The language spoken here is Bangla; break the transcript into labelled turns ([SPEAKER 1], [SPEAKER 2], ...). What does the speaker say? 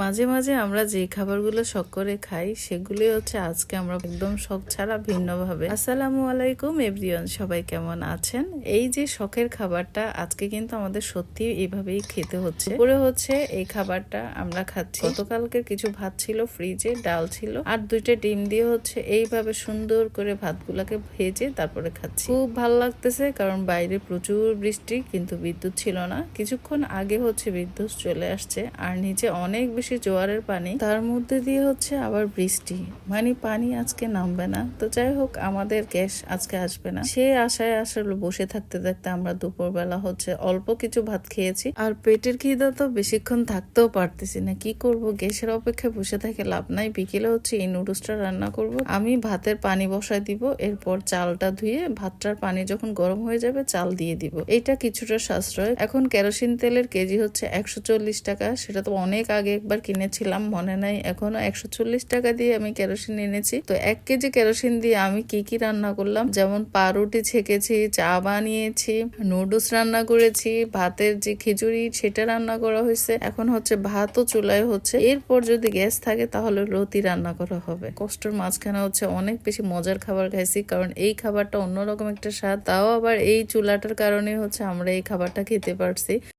[SPEAKER 1] মাঝে মাঝে আমরা যে খাবারগুলো শখ করে খাই সেগুলি হচ্ছে আজকে আমরা একদম শখ ছাড়া ভিন্নভাবে। আসসালামু আলাইকুম, এভরিওয়ান, সবাই কেমন আছেন? এই যে শখের খাবারটা আজকে কিন্তু আমাদের সত্যি এইভাবেই খেতে হচ্ছে। পরে হচ্ছে এই খাবারটা আমরা খাচ্ছি। গতকালকের কিছু ভাত ছিল, ফ্রিজে ডাল ছিল, আর দুইটা ডিম দিয়ে হচ্ছে এইভাবে সুন্দর করে ভাতগুলাকে ভেজে তারপরে খাচ্ছি। খুব ভালো লাগতেছে, কারণ বাইরে প্রচুর বৃষ্টি, কিন্তু বিদ্যুৎ ছিল না। কিছুক্ষণ আগে হচ্ছে বিদ্যুৎ চলে আসছে, আর নিচে অনেক বেশি জোয়ারের পানি, তার মধ্যে দিয়ে হচ্ছে আবার বৃষ্টি। মানে পানি আজকে নামবে না। তো যাই হোক, আমাদের গ্যাস আজকে আসবে না। সে আশায় আসলে বসে থাকতে থাকতে আমরা দুপুরবেলা হচ্ছে অল্প কিছু ভাত খেয়েছি। আর পেটের খিদা তো বেশিক্ষণ থাকতেও পারতেছি না। কি করব? গ্যাসের অপেক্ষায় বসে থাকে লাভ নাই। বিকেলে হচ্ছে এই নুডলসটা রান্না করব। আমি ভাতের পানি বসায় দিব। এরপর চালটা ধুয়ে ভাতটার পানি যখন গরম হয়ে যাবে, চাল দিয়ে দিব। এইটা কিছুটা সাশ্রয়। এখন কেরোসিন তেলের কেজি হচ্ছে একশো চল্লিশ টাকা। সেটা তো অনেক আগে একবার কিনেছিলাম, মনে নাই। এখনও একশো চল্লিশ টাকা দিয়ে আমি কেরোসিন এনেছি। তো এক কেজি কেরোসিন দিয়ে আমি কি কি রান্না করলাম? যেমন পাউরুটি ছেঁকেছি, চা বানিয়েছি, নুডলস রান্না করেছি, ভাতের যে খিচুড়ি সেটা রান্না করা হয়েছে। এখন হচ্ছে ভাতও চুলায় হচ্ছে। এরপর যদি গ্যাস থাকে তাহলে রুটি রান্না করা হবে। কষ্টের মাঝখানে হচ্ছে অনেক বেশি মজার খাবার খাইছি, কারণ এই খাবারটা অন্যরকম একটা স্বাদ। তাও আবার এই চুলাটার কারণে হচ্ছে আমরা এই খাবারটা খেতে পারছি।